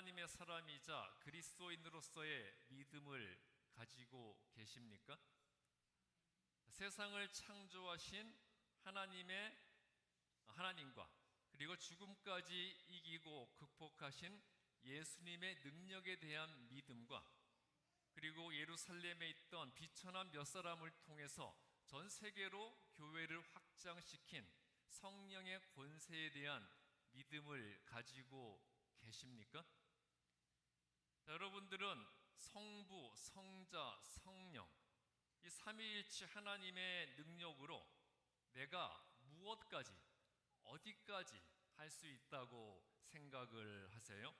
하나님의 사람이자 그리스도인으로서의 믿음을 가지고 계십니까? 세상을 창조하신 하나님의 하나님과 그리고 죽음까지 이기고 극복하신 예수님의 능력에 대한 믿음과 그리고 예루살렘에 있던 비천한 몇 사람을 통해서 전 세계로 교회를 확장시킨 성령의 권세에 대한 믿음을 가지고 계십니까? 자, 여러분들은 성부, 성자, 성령 이 삼위일체 하나님의 능력으로 내가 무엇까지 어디까지 할 수 있다고 생각을 하세요?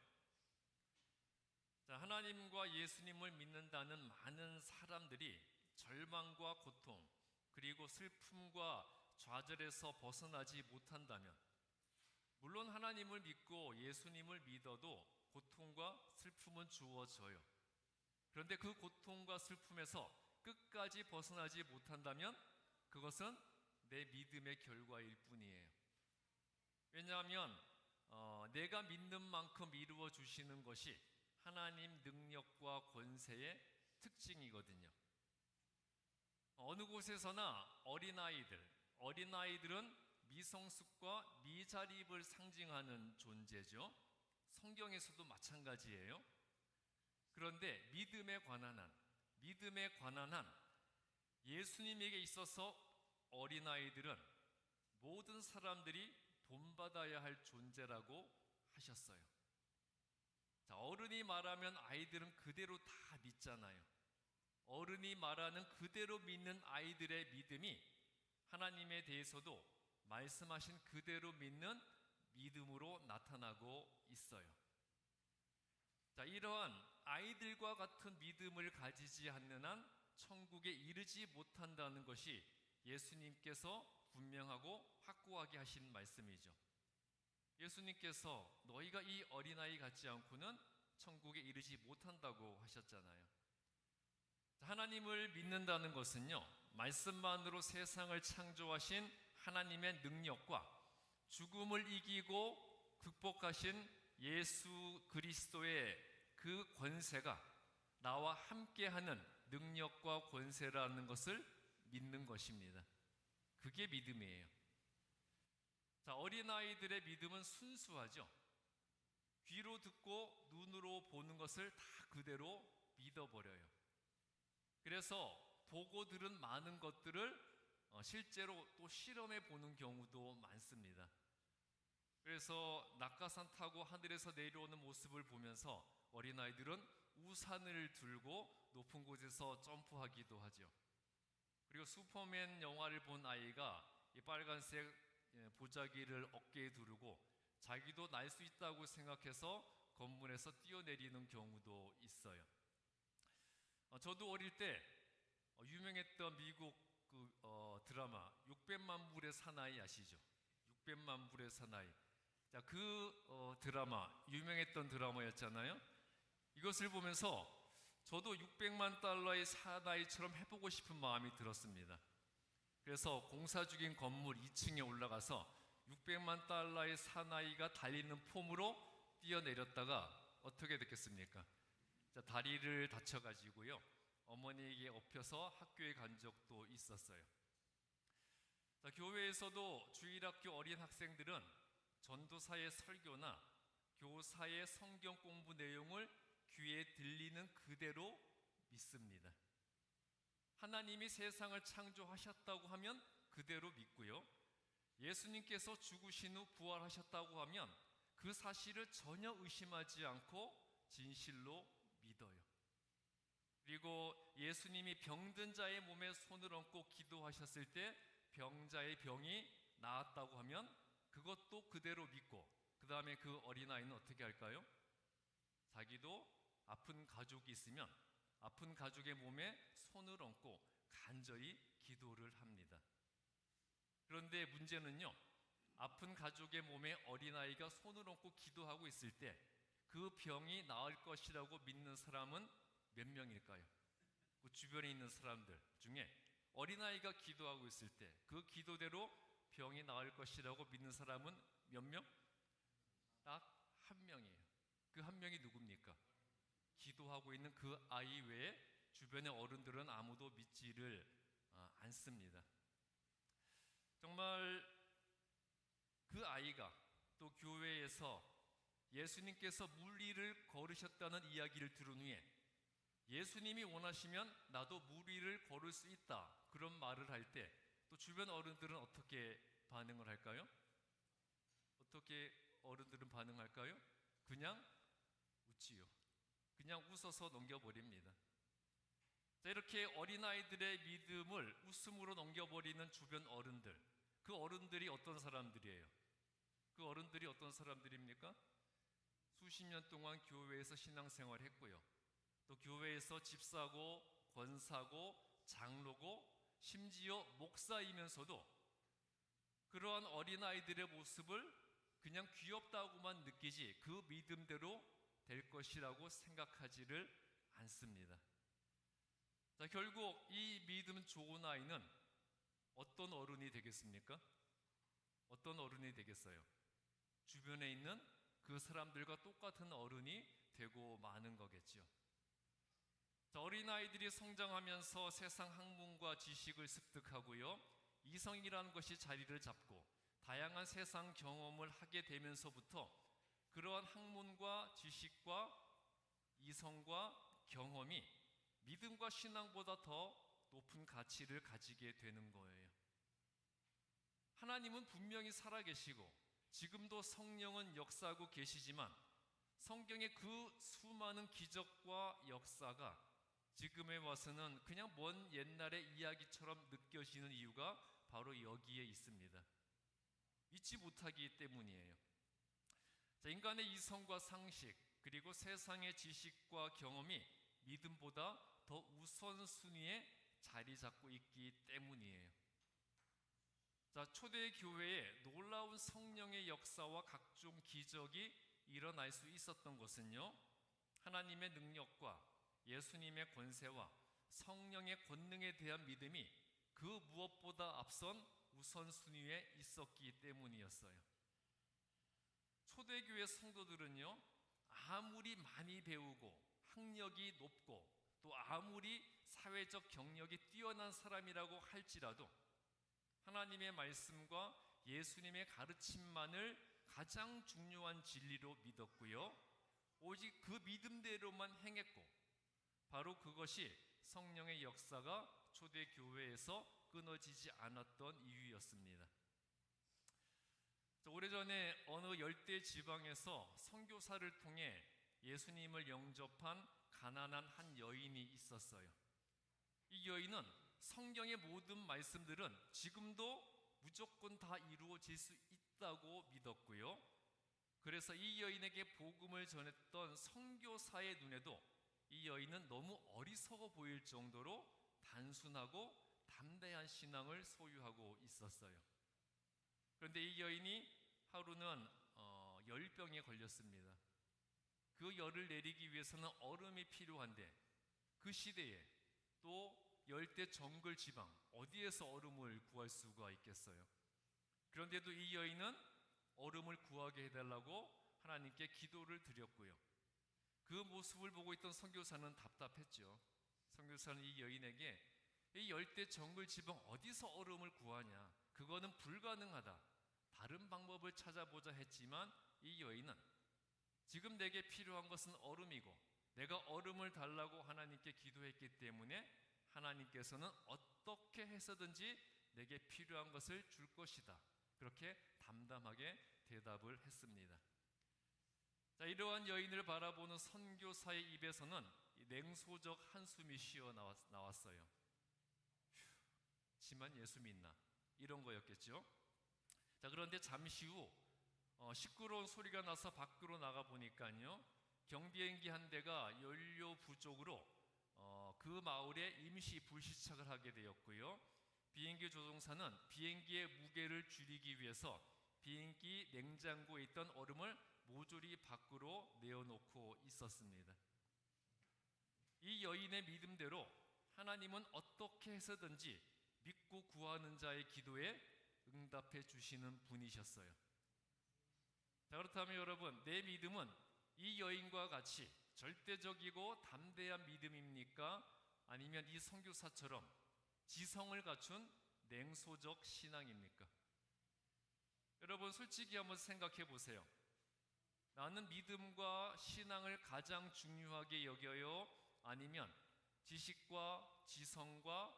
자, 하나님과 예수님을 믿는다는 많은 사람들이 절망과 고통 그리고 슬픔과 좌절에서 벗어나지 못한다면 물론 하나님을 믿고 예수님을 믿어도 고통과 슬픔은 주어져요. 그런데 그 고통과 슬픔에서 끝까지 벗어나지 못한다면 그것은 내 믿음의 결과일 뿐이에요. 왜냐하면 어, 내가 믿는 만큼 이루어 주시는 것이 하나님 능력과 권세의 특징이거든요. 어느 곳에서나 어린아이들, 어린아이들은 미성숙과 미자립을 상징하는 존재죠. 성경에서도 마찬가지예요. 그런데 믿음에 관한 한, 믿음에 관한 한 예수님에게 있어서 어린아이들은 모든 사람들이 본받아야 할 존재라고 하셨어요. 자, 어른이 말하면 아이들은 그대로 다 믿잖아요. 어른이 말하는 그대로 믿는 아이들의 믿음이 하나님에 대해서도 말씀하신 그대로 믿는 믿음으로 나타나고 있어요. 자, 이러한 아이들과 같은 믿음을 가지지 않는 한 천국에 이르지 못한다는 것이 예수님께서 분명하고 확고하게 하신 말씀이죠. 예수님께서 너희가 이 어린아이 같지 않고는 천국에 이르지 못한다고 하셨잖아요. 하나님을 믿는다는 것은요, 말씀만으로 세상을 창조하신 하나님의 능력과 죽음을 이기고 극복하신 예수 그리스도의 그 권세가 나와 함께하는 능력과 권세라는 것을 믿는 것입니다. 그게 믿음이에요. 자, 어린아이들의 믿음은 순수하죠. 귀로 듣고 눈으로 보는 것을 다 그대로 믿어버려요. 그래서 보고 들은 많은 것들을 어, 실제로 또 실험해 보는 경우도 많습니다. 그래서 낙하산 타고 하늘에서 내려오는 모습을 보면서 어린아이들은 우산을 들고 높은 곳에서 점프하기도 하죠. 그리고 슈퍼맨 영화를 본 아이가 이 빨간색 예, 보자기를 어깨에 두르고 자기도 날 수 있다고 생각해서 건물에서 뛰어내리는 경우도 있어요. 어, 저도 어릴 때 어, 유명했던 미국 그 어, 드라마 600만 불의 사나이 아시죠? 600만 불의 사나이. 자, 그 어, 드라마 유명했던 드라마였잖아요. 이것을 보면서 저도 600만 달러의 사나이처럼 해보고 싶은 마음이 들었습니다. 그래서 공사 중인 건물 2층에 올라가서 600만 달러의 사나이가 달리는 폼으로 뛰어내렸다가 어떻게 됐겠습니까? 자, 다리를 다쳐가지고요. 어머니에게 업혀서 학교에 간 적도 있었어요. 자, 교회에서도 주일학교 어린 학생들은 전도사의 설교나 교사의 성경 공부 내용을 귀에 들리는 그대로 믿습니다. 하나님이 세상을 창조하셨다고 하면 그대로 믿고요. 예수님께서 죽으신 후 부활하셨다고 하면 그 사실을 전혀 의심하지 않고 진실로. 그리고 예수님이 병든 자의 몸에 손을 얹고 기도하셨을 때 병자의 병이 나았다고 하면 그것도 그대로 믿고 그 다음에 그 어린아이는 어떻게 할까요? 자기도 아픈 가족이 있으면 아픈 가족의 몸에 손을 얹고 간절히 기도를 합니다. 그런데 문제는요, 아픈 가족의 몸에 어린아이가 손을 얹고 기도하고 있을 때 그 병이 나을 것이라고 믿는 사람은 몇 명일까요? 그 주변에 있는 사람들 중에 어린아이가 기도하고 있을 때 그 기도대로 병이 나을 것이라고 믿는 사람은 몇 명? 딱 한 명이에요. 그 한 명이 누굽니까? 기도하고 있는 그 아이 외에 주변의 어른들은 아무도 믿지를 아, 않습니다. 정말 그 아이가 또 교회에서 예수님께서 물 위를 걸으셨다는 이야기를 들은 후에 예수님이 원하시면 나도 물 위를 걸을 수 있다 그런 말을 할 때 또 주변 어른들은 어떻게 반응을 할까요? 어떻게 어른들은 반응할까요? 그냥 웃지요. 그냥 웃어서 넘겨버립니다. 자, 이렇게 어린아이들의 믿음을 웃음으로 넘겨버리는 주변 어른들. 그 어른들이 어떤 사람들이에요? 그 어른들이 어떤 사람들입니까? 수십 년 동안 교회에서 신앙생활 했고요. 또 교회에서 집사고, 권사고, 장로고, 심지어 목사이면서도 그러한 어린아이들의 모습을 그냥 귀엽다고만 느끼지 그 믿음대로 될 것이라고 생각하지를 않습니다. 자, 결국 이 믿음 좋은 아이는 어떤 어른이 되겠습니까? 어떤 어른이 되겠어요? 주변에 있는 그 사람들과 똑같은 어른이 되고 마는 거겠죠. 자, 어린아이들이 성장하면서 세상 학문과 지식을 습득하고요. 이성이라는 것이 자리를 잡고 다양한 세상 경험을 하게 되면서부터 그러한 학문과 지식과 이성과 경험이 믿음과 신앙보다 더 높은 가치를 가지게 되는 거예요. 하나님은 분명히 살아계시고 지금도 성령은 역사하고 계시지만 성경의 그 수많은 기적과 역사가 지금에 와서는 그냥 먼 옛날의 이야기처럼 느껴지는 이유가 바로 여기에 있습니다. 잊지 못하기 때문이에요. 자, 인간의 이성과 상식 그리고 세상의 지식과 경험이 믿음보다 더 우선순위에 자리 잡고 있기 때문이에요. 자, 초대 교회에 놀라운 성령의 역사와 각종 기적이 일어날 수 있었던 것은요. 하나님의 능력과 예수님의 권세와 성령의 권능에 대한 믿음이 그 무엇보다 앞선 우선순위에 있었기 때문이었어요. 초대교회 성도들은요, 아무리 많이 배우고 학력이 높고 또 아무리 사회적 경력이 뛰어난 사람이라고 할지라도 하나님의 말씀과 예수님의 가르침만을 가장 중요한 진리로 믿었고요. 오직 그 믿음대로만 행했고 바로 그것이 성령의 역사가 초대 교회에서 끊어지지 않았던 이유였습니다. 오래전에 어느 열대 지방에서 선교사를 통해 예수님을 영접한 가난한 한 여인이 있었어요. 이 여인은 성경의 모든 말씀들은 지금도 무조건 다 이루어질 수 있다고 믿었고요. 그래서 이 여인에게 복음을 전했던 선교사의 눈에도 이 여인은 너무 어리석어 보일 정도로 단순하고 담대한 신앙을 소유하고 있었어요. 그런데 이 여인이 하루는 어, 열병에 걸렸습니다. 그 열을 내리기 위해서는 얼음이 필요한데 그 시대에 또 열대 정글 지방 어디에서 얼음을 구할 수가 있겠어요? 그런데도 이 여인은 얼음을 구하게 해달라고 하나님께 기도를 드렸고요. 그 모습을 보고 있던 선교사는 답답했죠. 선교사는 이 여인에게 이 열대 정글 지방 어디서 얼음을 구하냐? 그거는 불가능하다. 다른 방법을 찾아보자 했지만 이 여인은 지금 내게 필요한 것은 얼음이고 내가 얼음을 달라고 하나님께 기도했기 때문에 하나님께서는 어떻게 해서든지 내게 필요한 것을 줄 것이다. 그렇게 담담하게 대답을 했습니다. 자, 이러한 여인을 바라보는 선교사의 입에서는 냉소적 한숨이 쉬어 나왔 어요. 휴, 지만 예수 믿나? 이런 거였겠죠. 자, 그런데 잠시 후 어, 시끄러운 소리가 나서 밖으로 나가 보니까요. 경비행기 한 대가 연료 부족으로 어, 그 마을에 임시 불시착을 하게 되었고요. 비행기 조종사는 비행기의 무게를 줄이기 위해서 비행기 냉장고에 있던 얼음을 모조리 밖으로 내어놓고 있었습니다. 이 여인의 믿음대로 하나님은 어떻게 해서든지 믿고 구하는 자의 기도에 응답해 주시는 분이셨어요. 자, 그렇다면 여러분, 내 믿음은 이 여인과 같이 절대적이고 담대한 믿음입니까? 아니면 이 선교사처럼 지성을 갖춘 냉소적 신앙입니까? 여러분 솔직히 한번 생각해 보세요. 나는 믿음과 신앙을 가장 중요하게 여겨요? 아니면 지식과 지성과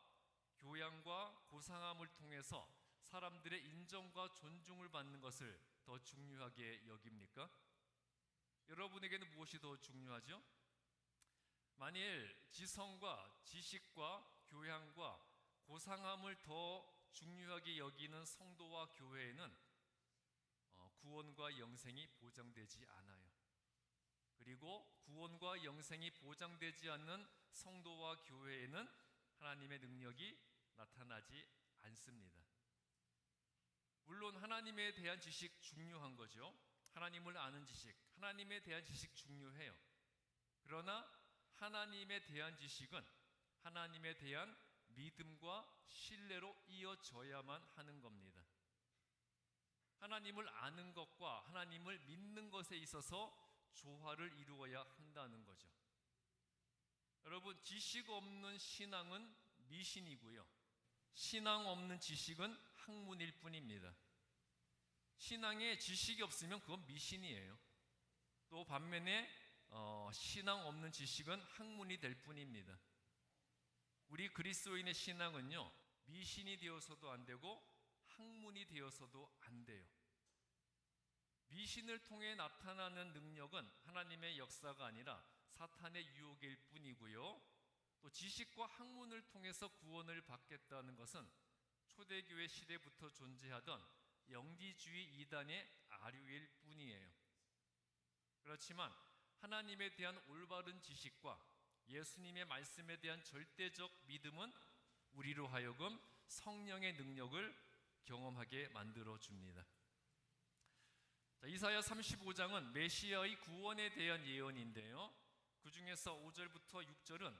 교양과 고상함을 통해서 사람들의 인정과 존중을 받는 것을 더 중요하게 여깁니까? 여러분에게는 무엇이 더 중요하죠? 만일 지성과 지식과 교양과 고상함을 더 중요하게 여기는 성도와 교회에는 어, 구원과 영생이 보장되지 않아요. 그리고 구원과 영생이 보장되지 않는 성도와 교회에는 하나님의 능력이 나타나지 않습니다. 물론 하나님에 대한 지식 중요한 거죠. 하나님을 아는 지식, 하나님에 대한 지식 중요해요. 그러나 하나님에 대한 지식은 하나님에 대한 믿음과 신뢰로 이어져야만 하는 겁니다. 하나님을 아는 것과 하나님을 믿는 것에 있어서 조화를 이루어야 한다는 거죠. 여러분, 지식 없는 신앙은 미신이고요. 신앙 없는 지식은 학문일 뿐입니다. 신앙에 지식이 없으면 그건 미신이에요. 또 반면에 어, 신앙 없는 지식은 학문이 될 뿐입니다. 우리 그리스도인의 신앙은요 미신이 되어서도 안 되고 학문이 되어서도 안 돼요. 미신을 통해 나타나는 능력은 하나님의 역사가 아니라 사탄의 유혹일 뿐이고요. 또 지식과 학문을 통해서 구원을 받겠다는 것은 초대교회 시대부터 존재하던 영지주의 이단의 아류일 뿐이에요. 그렇지만 하나님에 대한 올바른 지식과 예수님의 말씀에 대한 절대적 믿음은 우리로 하여금 성령의 능력을 경험하게 만들어 줍니다. 자, 이사야 35장은 메시아의 구원에 대한 예언인데요. 그 중에서 5절부터 6절은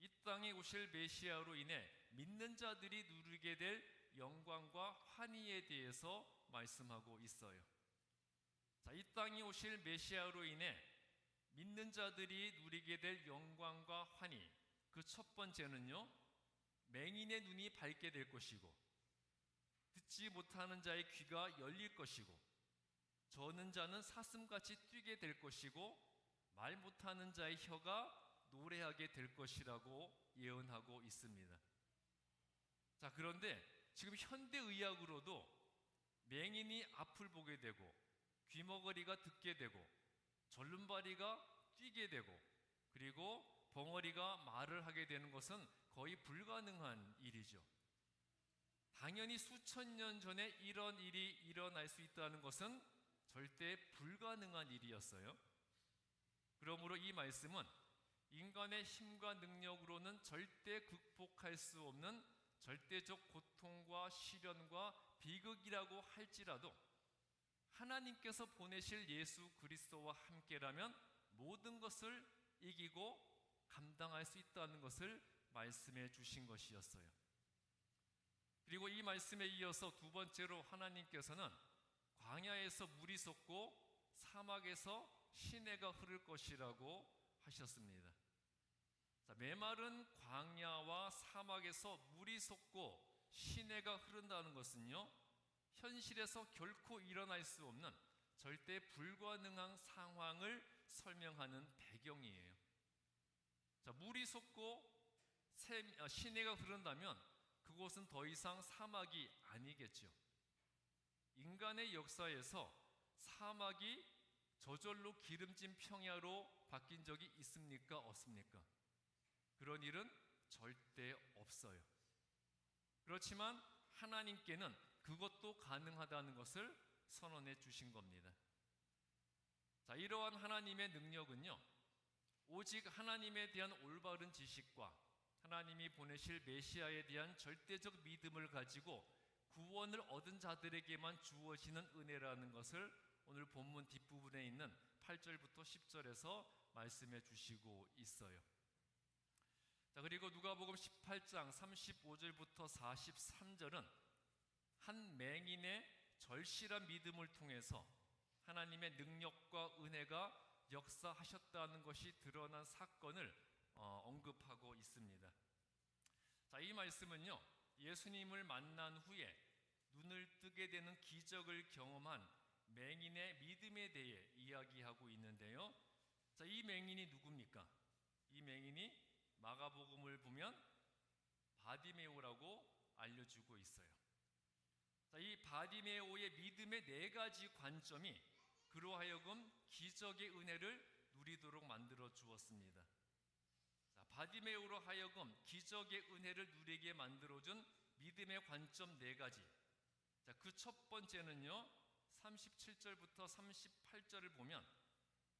이 땅에 오실 메시아로 인해 믿는 자들이 누리게 될 영광과 환희에 대해서 말씀하고 있어요. 자, 이 땅에 오실 메시아로 인해 믿는 자들이 누리게 될 영광과 환희. 그 첫 번째는요. 맹인의 눈이 밝게 될 것이고 듣지 못하는 자의 귀가 열릴 것이고 저는 자는 사슴같이 뛰게 될 것이고 말 못하는 자의 혀가 노래하게 될 것이라고 예언하고 있습니다. 자, 그런데 지금 현대 의학으로도 맹인이 앞을 보게 되고 귀머거리가 듣게 되고 절름발이가 뛰게 되고 그리고 벙어리가 말을 하게 되는 것은 거의 불가능한 일이죠. 당연히 수천 년 전에 이런 일이 일어날 수 있다는 것은 절대 불가능한 일이었어요. 그러므로 이 말씀은 인간의 힘과 능력으로는 절대 극복할 수 없는 절대적 고통과 시련과 비극이라고 할지라도 하나님께서 보내실 예수 그리스도와 함께라면 모든 것을 이기고 감당할 수 있다는 것을 말씀해 주신 것이었어요. 그리고 이 말씀에 이어서 두 번째로 하나님께서는 광야에서 물이 솟고 사막에서 시내가 흐를 것이라고 하셨습니다. 자, 메마른 광야와 사막에서 물이 솟고 시내가 흐른다는 것은요, 현실에서 결코 일어날 수 없는 절대 불가능한 상황을 설명하는 배경이에요. 자, 물이 솟고 아, 시내가 흐른다면 그곳은 더 이상 사막이 아니겠죠. 인간의 역사에서 사막이 저절로 기름진 평야로 바뀐 적이 있습니까? 없습니까? 그런 일은 절대 없어요. 그렇지만 하나님께는 그것도 가능하다는 것을 선언해 주신 겁니다. 자, 이러한 하나님의 능력은요, 오직 하나님에 대한 올바른 지식과 하나님이 보내실 메시아에 대한 절대적 믿음을 가지고 구원을 얻은 자들에게만 주어지는 은혜라는 것을 오늘 본문 뒷부분에 있는 8절부터 10절에서 말씀해 주시고 있어요. 자, 그리고 누가복음 18장 35절부터 43절은 한 맹인의 절실한 믿음을 통해서 하나님의 능력과 은혜가 역사하셨다는 것이 드러난 사건을 어, 언급하고 있습니다. 자, 이 말씀은요. 예수님을 만난 후에 눈을 뜨게 되는 기적을 경험한 맹인의 믿음에 대해 이야기하고 있는데요. 자, 이 맹인이 누굽니까? 이 맹인이 마가복음을 보면 바디메오라고 알려주고 있어요. 자, 이 바디메오의 믿음의 네 가지 관점이 그로 하여금 기적의 은혜를 누리도록 만들어 주었습니다. 자, 바디메오로 하여금 기적의 은혜를 누리게 만들어준 믿음의 관점 네 가지. 자, 그 첫 번째는요, 37절부터 38절을 보면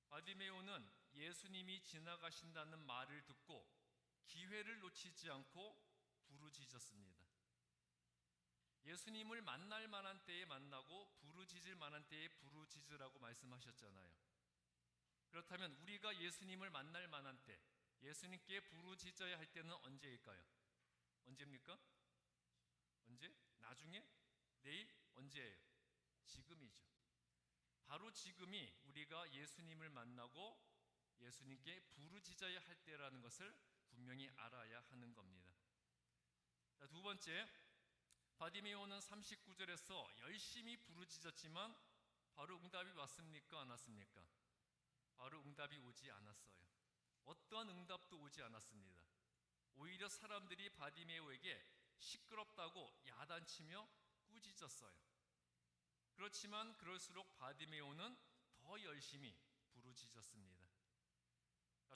바디메오는 예수님이 지나가신다는 말을 듣고 기회를 놓치지 않고 부르짖었습니다. 예수님을 만날 만한 때에 만나고 부르짖을 만한 때에 부르짖으라고 말씀하셨잖아요. 그렇다면 우리가 예수님을 만날 만한 때, 예수님께 부르짖어야 할 때는 언제일까요? 언제입니까? 언제? 나중에? 내일? 언제예요? 지금이죠. 바로 지금이 우리가 예수님을 만나고 예수님께 부르짖어야 할 때라는 것을 분명히 알아야 하는 겁니다. 자, 두 번째, 바디메오는 39절에서 열심히 부르짖었지만 바로 응답이 왔습니까? 안 왔습니까? 바로 응답이 오지 않았어요. 어떠한 응답도 오지 않았습니다. 오히려 사람들이 바디메오에게 시끄럽다고 야단치며 꾸짖었어요. 그렇지만 그럴수록 바디메오는 더 열심히 부르짖었습니다.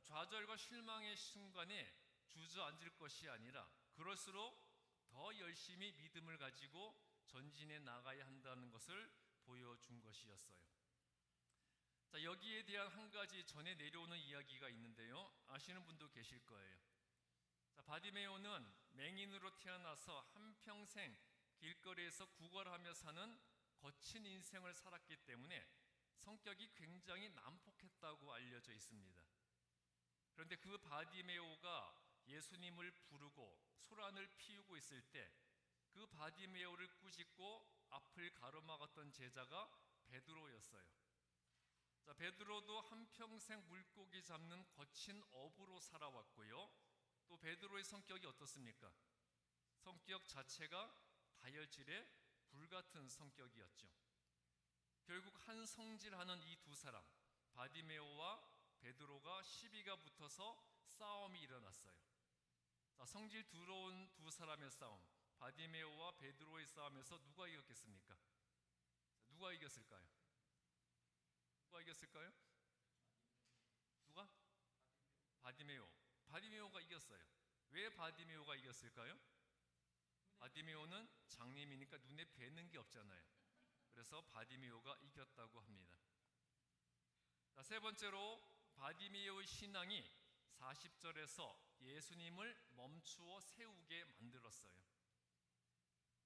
좌절과 실망의 순간에 주저앉을 것이 아니라 그럴수록 더 열심히 믿음을 가지고 전진해 나가야 한다는 것을 보여준 것이었어요. 자, 여기에 대한 한 가지 전에 내려오는 이야기가 있는데요. 아시는 분도 계실 거예요. 자, 바디메오는 맹인으로 태어나서 한평생 길거리에서 구걸하며 사는 거친 인생을 살았기 때문에 성격이 굉장히 난폭했다고 알려져 있습니다. 그런데 그 바디메오가 예수님을 부르고 소란을 피우고 있을 때 그 바디메오를 꾸짖고 앞을 가로막았던 제자가 베드로였어요. 자, 베드로도 한평생 물고기 잡는 거친 어부로 살아왔고요. 또 베드로의 성격이 어떻습니까? 성격 자체가 다혈질의 불같은 성격이었죠. 결국 한 성질하는 이 두 사람, 바디메오와 베드로가 시비가 붙어서 싸움이 일어났어요. 자, 성질 두려운 두 사람의 싸움, 바디메오와 베드로의 싸움에서 누가 이겼겠습니까? 누가 이겼을까요? 누가 이겼을까요? 누가? 바디메오. 바디메오가 이겼어요. 왜 바디메오가 이겼을까요? 바디메오는 장님이니까 눈에 뵈는 게 없잖아요. 그래서 바디메오가 이겼다고 합니다. 자, 세 번째로 바디메오의 신앙이 40절에서 예수님을 멈추어 세우게 만들었어요.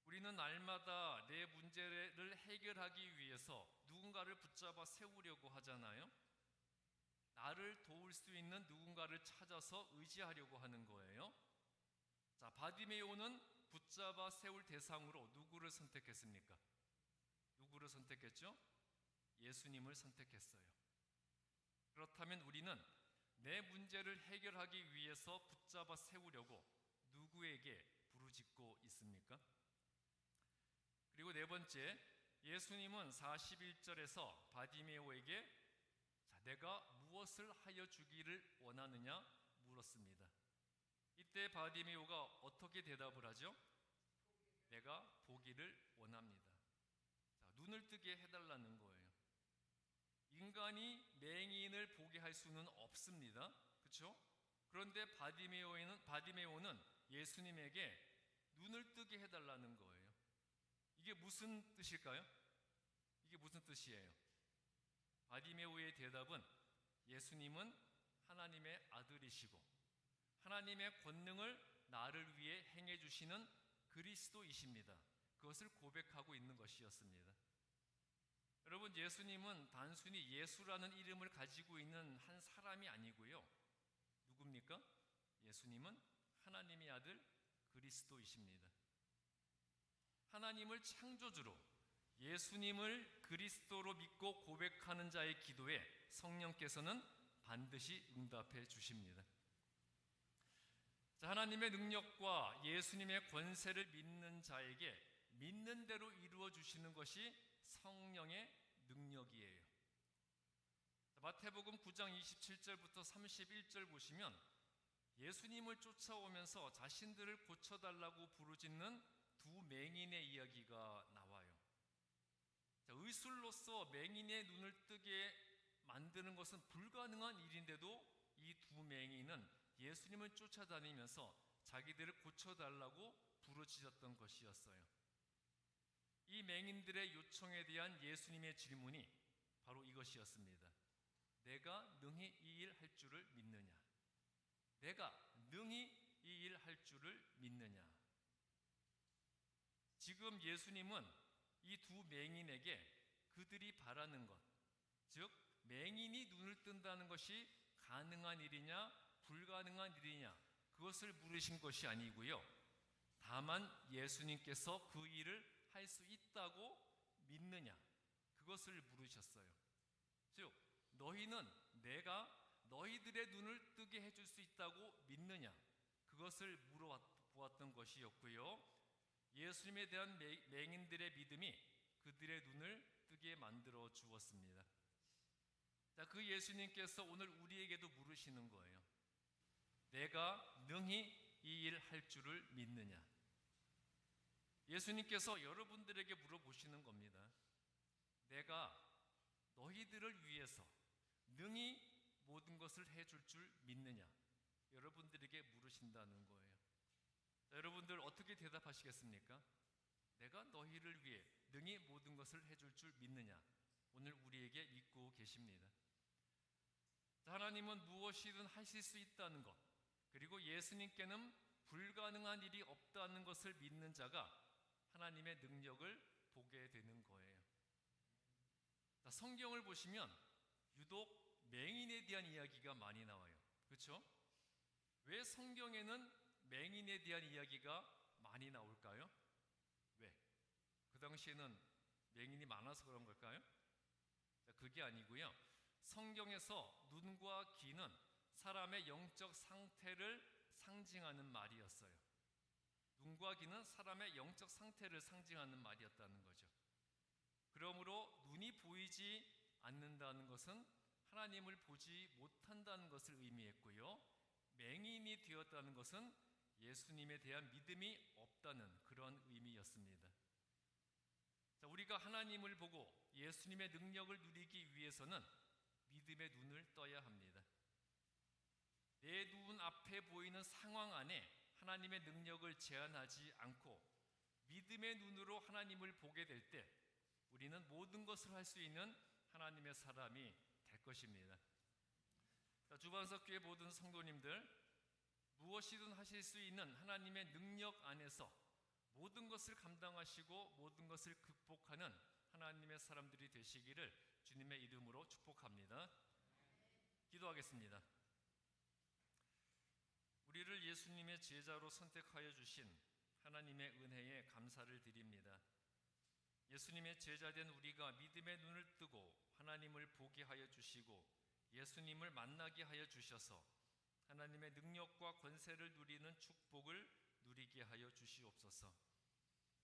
우리는 날마다 내 문제를 해결하기 위해서 누군가를 붙잡아 세우려고 하잖아요. 나를 도울 수 있는 누군가를 찾아서 의지하려고 하는 거예요. 자, 바디메오는 붙잡아 세울 대상으로 누구를 선택했습니까? 누구를 선택했죠? 예수님을 선택했어요. 그렇다면 우리는 내 문제를 해결하기 위해서 붙잡아 세우려고 누구에게 부르짖고 있습니까? 그리고 네 번째, 예수님은 41절에서 바디메오에게 자, 내가 무엇을 하여 주기를 원하느냐 물었습니다. 이때 바디메오가 어떻게 대답을 하죠? 내가 보기를 원합니다. 자, 눈을 뜨게 해달라는 거예요. 인간이 맹인을 보게 할 수는 없습니다. 그렇죠? 그런데 바디메오는 바디메오는 예수님에게 눈을 뜨게 해달라는 거예요. 이게 무슨 뜻일까요? 이게 무슨 뜻이에요? 바디메오의 대답은 예수님은 하나님의 아들이시고 하나님의 권능을 나를 위해 행해 주시는 그리스도이십니다. 그것을 고백하고 있는 것이었습니다. 여러분 예수님은 단순히 예수라는 이름을 가지고 있는 한 사람이 아니고요. 누굽니까? 예수님은 하나님의 아들 그리스도이십니다. 하나님을 창조주로 예수님을 그리스도로 믿고 고백하는 자의 기도에 성령께서는 반드시 응답해 주십니다. 자, 하나님의 능력과 예수님의 권세를 믿는 자에게 믿는 대로 이루어 주시는 것이 성령의 능력이에요. 자, 마태복음 9장 27절부터 31절 보시면 예수님을 쫓아오면서 자신들을 고쳐달라고 부르짖는 두 맹인의 이야기가 나와요. 자, 의술로서 맹인의 눈을 뜨게 만드는 것은 불가능한 일인데도 이 두 맹인은 예수님을 쫓아다니면서 자기들을 고쳐달라고 부르짖었던 것이었어요. 이 맹인들의 요청에 대한 예수님의 질문이 바로 이것이었습니다. 내가 능히 이 일 할 줄을 믿느냐? 내가 능히 이 일 할 줄을 믿느냐? 지금 예수님은 이 두 맹인에게 그들이 바라는 것, 즉 맹인이 눈을 뜬다는 것이 가능한 일이냐, 불가능한 일이냐, 그것을 물으신 것이 아니고요. 다만 예수님께서 그 일을 할 수 있다고 믿느냐, 그것을 물으셨어요. 즉, 너희는 내가 너희들의 눈을 뜨게 해줄 수 있다고 믿느냐, 그것을 물어보았던 것이었고요. 예수님에 대한 맹인들의 믿음이 그들의 눈을 뜨게 만들어 주었습니다. 자, 그 예수님께서 오늘 우리에게도 물으시는 거예요. 내가 능히 이 일 할 줄을 믿느냐? 예수님께서 여러분들에게 물어보시는 겁니다. 내가 너희들을 위해서 능히 모든 것을 해줄 줄 믿느냐? 여러분들에게 물으신다는 거예요. 자, 여러분들 어떻게 대답하시겠습니까? 내가 너희를 위해 능히 모든 것을 해줄 줄 믿느냐? 오늘 우리에게 믿고 계십니다. 하나님은 무엇이든 하실 수 있다는 것, 그리고 예수님께는 불가능한 일이 없다는 것을 믿는 자가 하나님의 능력을 보게 되는 거예요. 성경을 보시면 유독 맹인에 대한 이야기가 많이 나와요. 그렇죠? 왜 성경에는 맹인에 대한 이야기가 많이 나올까요? 당시에는 맹인이 많아서 그런 걸까요? 그게 아니고요. 성경에서 눈과 귀는 사람의 영적 상태를 상징하는 말이었어요. 눈과 귀는 사람의 영적 상태를 상징하는 말이었다는 거죠. 그러므로 눈이 보이지 않는다는 것은 하나님을 보지 못한다는 것을 의미했고요. 맹인이 되었다는 것은 예수님에 대한 믿음이 없다는 그런 의미였습니다. 자, 우리가 하나님을 보고 예수님의 능력을 누리기 위해서는 믿음의 눈을 떠야 합니다. 내 눈 앞에 보이는 상황 안에 하나님의 능력을 제한하지 않고 믿음의 눈으로 하나님을 보게 될 때 우리는 모든 것을 할 수 있는 하나님의 사람이 될 것입니다. 주반석 교회 모든 성도님들 무엇이든 하실 수 있는 하나님의 능력 안에서 모든 것을 감당하시고 모든 것을 극복하는 하나님의 사람들이 되시기를 주님의 이름으로 축복합니다. 기도하겠습니다. 우리를 예수님의 제자로 선택하여 주신 하나님의 은혜에 감사를 드립니다. 예수님의 제자된 우리가 믿음의 눈을 뜨고 하나님을 보게 하여 주시고 예수님을 만나게 하여 주셔서 하나님의 능력과 권세를 누리는 축복을 누리게 하여 주시옵소서.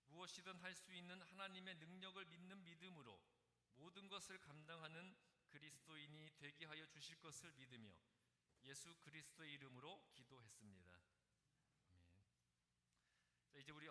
무엇이든 할 수 있는 하나님의 능력을 믿는 믿음으로 모든 것을 감당하는 그리스도인이 되게 하여 주실 것을 믿으며 예수 그리스도의 이름으로 기도했습니다. 아멘. 자, 이제 우리